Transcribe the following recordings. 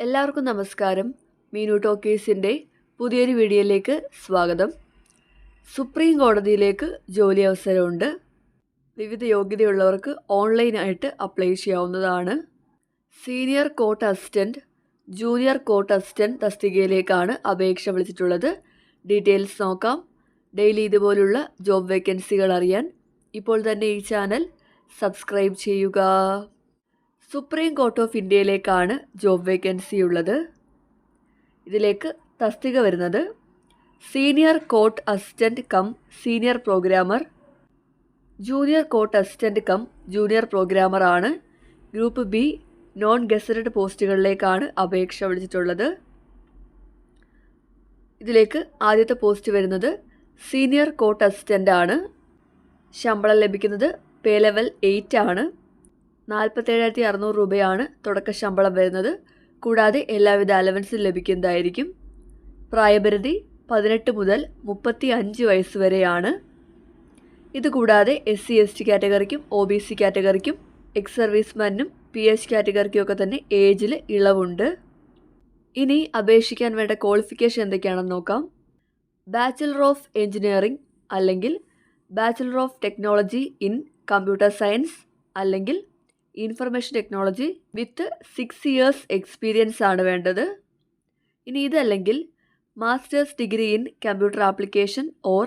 എല്ലാവർക്കും നമസ്കാരം. മീനു ടോക്കീസിന്റെ പുതിയൊരു വീഡിയോയിലേക്ക് സ്വാഗതം. സുപ്രീം കോടതിയിലേക്ക് ജോലി അവസരമുണ്ട്. വിവിധ യോഗ്യതയുള്ളവർക്ക് ഓൺലൈനായിട്ട് അപ്ലൈ ചെയ്യാവുന്നതാണ്. Senior court assistant junior court assistant തസ്തികയിലേക്കാണ് അപേക്ഷ വിളിച്ചിട്ടുള്ളത്. ഡീറ്റെയിൽസ് നോക്കാം. ഡെയിലി ഇതുപോലുള്ള ജോബ് വേക്കൻസികൾ അറിയാൻ ഇപ്പോൾ തന്നെ ഈ ചാനൽ സബ്സ്ക്രൈബ് ചെയ്യുക. സുപ്രീം കോർട്ട് ഓഫ് ഇന്ത്യയിലേക്കാണ് ജോബ് വേക്കൻസി ഉള്ളത്. ഇതിലേക്ക് തസ്തിക വരുന്നത്. Senior court assistant cum senior programmer junior court assistant cum junior programmer ആണ്. ഗ്രൂപ്പ് ബി നോൺ ഗസറ്റഡ് പോസ്റ്റുകളിലേക്കാണ് അപേക്ഷ വിളിച്ചിട്ടുള്ളത്. ഇതിലേക്ക് ആദ്യത്തെ പോസ്റ്റ് വരുന്നത് സീനിയർ കോർട്ട് അസിസ്റ്റന്റ് ആണ്. ശമ്പളം ലഭിക്കുന്നത് പേ ലെവൽ എയ്റ്റ് ആണ്. നാൽപ്പത്തേഴായിരത്തി അറുന്നൂറ് രൂപയാണ് തുടക്ക ശമ്പളം വരുന്നത്. കൂടാതെ എല്ലാവിധ അലവൻസും ലഭിക്കുന്നതായിരിക്കും. പ്രായപരിധി പതിനെട്ട് മുതൽ മുപ്പത്തി അഞ്ച് വയസ്സ് വരെയാണ്. ഇതുകൂടാതെ എസ് സി എസ് ടി കാറ്റഗറിക്കും ഒ ബി സി കാറ്റഗറിക്കും എക്സ് സർവീസ്മാനും പി എച്ച് കാറ്റഗറിക്കും ഒക്കെ തന്നെ ഏജിൽ ഇളവുണ്ട്. ഇനി അപേക്ഷിക്കാൻ വേണ്ട ക്വാളിഫിക്കേഷൻ എന്തൊക്കെയാണെന്ന് നോക്കാം. ബാച്ചിലർ ഓഫ് എഞ്ചിനീയറിംഗ് അല്ലെങ്കിൽ bachelor of technology in computer science അല്ലെങ്കിൽ information technology with six years experience ആണ് വേണ്ടത്. ഇനി ഇതല്ലെങ്കിൽ masters degree in computer application or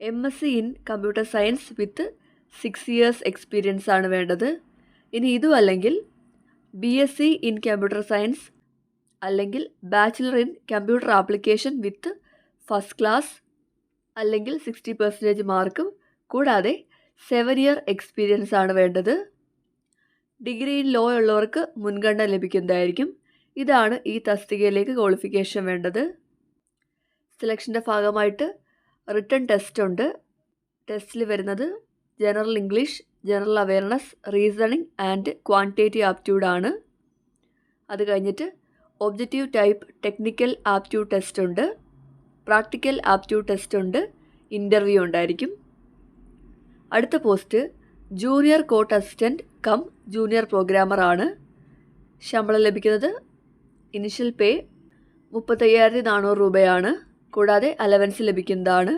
M S C in computer science with six years experience ആണ് വേണ്ടത്. ഇനി ഇതും അല്ലെങ്കിൽ B S C in computer science അല്ലെങ്കിൽ bachelor in computer application with first class അല്ലെങ്കിൽ സിക്സ്റ്റി പെർസെന്റേജ് മാർക്കും കൂടാതെ seven year experience ആണ് വേണ്ടത്. ഡിഗ്രി ലോ ഉള്ളവർക്ക് മുൻഗണന ലഭിക്കുന്നതായിരിക്കും. ഇതാണ് ഈ തസ്തികയിലേക്ക് ക്വാളിഫിക്കേഷൻ വേണ്ടത്. സെലക്ഷന്റെ ഭാഗമായിട്ട് റിട്ടേൺ ടെസ്റ്റ് ഉണ്ട്. ടെസ്റ്റിൽ വരുന്നത് general English general awareness reasoning and quantitative aptitude ആണ്. അത് കഴിഞ്ഞിട്ട് objective type technical aptitude test ഉണ്ട്. പ്രാക്ടിക്കൽ ആപ്റ്റ്യൂഡ് ടെസ്റ്റ് ഉണ്ട്. ഇന്റർവ്യൂ ഉണ്ടായിരിക്കും. അടുത്ത post junior court assistant cum junior programmer ആണ്. ശമ്പളം ലഭിക്കുന്നത് ഇനിഷ്യൽ പേ മുപ്പത്തയ്യായിരത്തി നാനൂറ് രൂപയാണ്. കൂടാതെ അലവൻസ് ലഭിക്കുന്നതാണ്.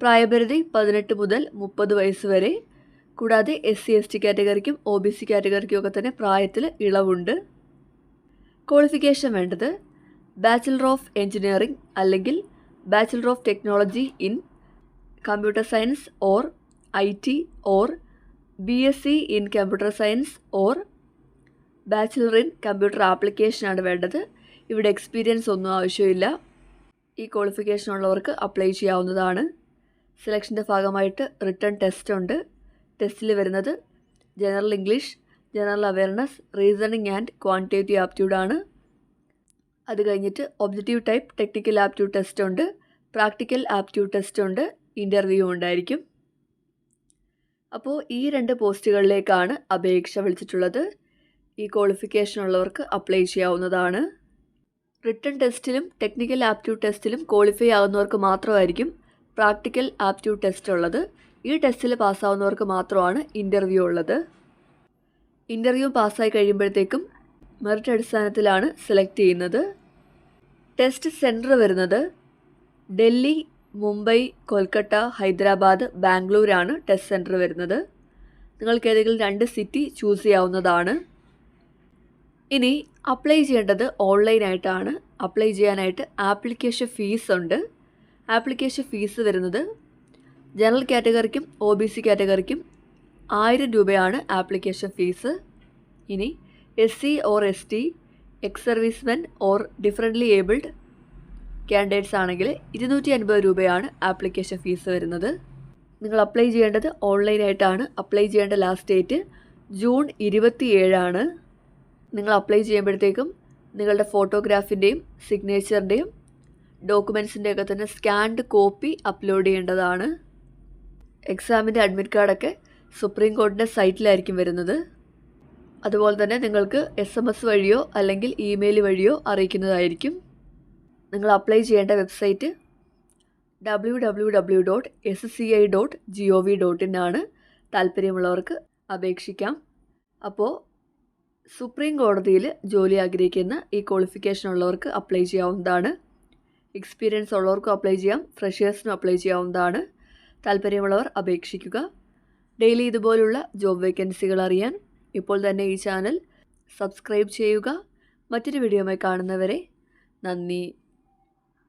പ്രായപരിധി പതിനെട്ട് മുതൽ മുപ്പത് വയസ്സ് വരെ. കൂടാതെ എസ് സി എസ് ടി കാറ്റഗറിക്കും ഒ ബി സി കാറ്റഗറിക്കും ഒക്കെ തന്നെ പ്രായത്തിൽ ഇളവുണ്ട്. ക്വാളിഫിക്കേഷൻ വേണ്ടത് ബാച്ചിലർ ഓഫ് എഞ്ചിനീയറിംഗ് അല്ലെങ്കിൽ bachelor of technology in computer science or I T or B S C in computer science or bachelor in computer ആപ്ലിക്കേഷനാണ് വേണ്ടത്. ഇവിടെ എക്സ്പീരിയൻസ് ഒന്നും ആവശ്യമില്ല. ഈ ക്വാളിഫിക്കേഷൻ ഉള്ളവർക്ക് അപ്ലൈ ചെയ്യാവുന്നതാണ്. സെലക്ഷന്റെ ഭാഗമായിട്ട് റിട്ടേൺ ടെസ്റ്റ് ഉണ്ട്. ടെസ്റ്റിൽ വരുന്നത് general English general awareness reasoning and quantitative ആണ്. അത് കഴിഞ്ഞിട്ട് objective type technical aptitude test ഉണ്ട്. പ്രാക്ടിക്കൽ ആപ്റ്റ്യൂഡ് ടെസ്റ്റ് ഉണ്ട്. ഇന്റർവ്യൂ ഉണ്ടായിരിക്കും. അപ്പോൾ ഈ രണ്ട് പോസ്റ്റുകളിലേക്കാണ് അപേക്ഷ വിളിച്ചിട്ടുള്ളത്. ഈ ക്വാളിഫിക്കേഷൻ ഉള്ളവർക്ക് അപ്ലൈ ചെയ്യാവുന്നതാണ്. റിട്ടേൺ ടെസ്റ്റിലും ടെക്നിക്കൽ ആപ്റ്റ്യൂഡ് ടെസ്റ്റിലും ക്വാളിഫൈ ആകുന്നവർക്ക് മാത്രമായിരിക്കും പ്രാക്ടിക്കൽ ആപ്റ്റ്യൂഡ് ടെസ്റ്റ് ഉള്ളത്. ഈ ടെസ്റ്റിൽ പാസ്സാവുന്നവർക്ക് മാത്രമാണ് ഇന്റർവ്യൂ ഉള്ളത്. ഇന്റർവ്യൂ പാസ്സായി കഴിയുമ്പോഴത്തേക്കും മെറിറ്റ് അടിസ്ഥാനത്തിലാണ് സെലക്ട് ചെയ്യുന്നത്. ടെസ്റ്റ് സെന്റർ വരുന്നത്. ഡൽഹി മുംബൈ കൊൽക്കത്ത ഹൈദരാബാദ് ബാംഗ്ലൂരാണ് ടെസ്റ്റ് സെന്റർ വരുന്നത്. നിങ്ങൾക്ക് ഏതെങ്കിലും രണ്ട് സിറ്റി ചൂസ് ചെയ്യാവുന്നതാണ്. ഇനി അപ്ലൈ ചെയ്യേണ്ടത് ഓൺലൈനായിട്ടാണ്. അപ്ലൈ ചെയ്യാനായിട്ട് ആപ്ലിക്കേഷൻ ഫീസ് ഉണ്ട്. ആപ്ലിക്കേഷൻ ഫീസ് വരുന്നത് ജനറൽ കാറ്റഗറിക്കും ഒ ബി സി കാറ്റഗറിക്കും ആയിരം രൂപയാണ് ആപ്ലിക്കേഷൻ ഫീസ്. ഇനി S C or S T ex servicemen or differently abled candidates ആണെങ്കിൽ ഇരുന്നൂറ്റി അൻപത് രൂപയാണ് ആപ്ലിക്കേഷൻ ഫീസ് വരുന്നത്. നിങ്ങൾ അപ്ലൈ ചെയ്യേണ്ടത് ഓൺലൈനായിട്ടാണ് അപ്ലൈ ചെയ്യേണ്ട ലാസ്റ്റ് ഡേറ്റ് ജൂൺ ഇരുപത്തി ഏഴാണ് നിങ്ങൾ അപ്ലൈ ചെയ്യുമ്പോഴത്തേക്കും നിങ്ങളുടെ ഫോട്ടോഗ്രാഫിന്റെയും സിഗ്നേച്ചറിന്റെയും ഡോക്യുമെൻസിന്റെ ഒക്കെ തന്നെ സ്കാൻഡ് കോപ്പി അപ്ലോഡ് ചെയ്യേണ്ടതാണ്. എക്സാമിന്റെ അഡ്മിറ്റ് കാർഡൊക്കെ സുപ്രീം കോർട്ടിന്റെ സൈറ്റിലായിരിക്കും വരുന്നത്. അതുപോലെ തന്നെ നിങ്ങൾക്ക് എസ് എം എസ് വഴിയോ അല്ലെങ്കിൽ ഇമെയിൽ വഴിയോ അറിയിക്കുന്നതായിരിക്കും. നിങ്ങൾ അപ്ലൈ ചെയ്യേണ്ട website W W W dot S C I dot G O V dot in ആണ്. താല്പര്യമുള്ളവർക്ക് അപേക്ഷിക്കാം. അപ്പോൾ സുപ്രീം കോടതിയിൽ ജോലി ആഗ്രഹിക്കുന്ന ഈ ക്വാളിഫിക്കേഷൻ ഉള്ളവർക്ക് അപ്ലൈ ചെയ്യാവുന്നതാണ്. എക്സ്പീരിയൻസ് ഉള്ളവർക്കും അപ്ലൈ ചെയ്യാം. ഫ്രഷേഴ്സിനും അപ്ലൈ ചെയ്യാവുന്നതാണ്. താല്പര്യമുള്ളവർ അപേക്ഷിക്കുക. ഡെയിലി ഇതുപോലുള്ള ജോബ് വേക്കൻസികൾ അറിയാൻ ഇപ്പോൾ തന്നെ ഈ ചാനൽ സബ്സ്ക്രൈബ് ചെയ്യുക. മറ്റൊരു വീഡിയോയുമായി കാണുന്നവരെ നന്ദി.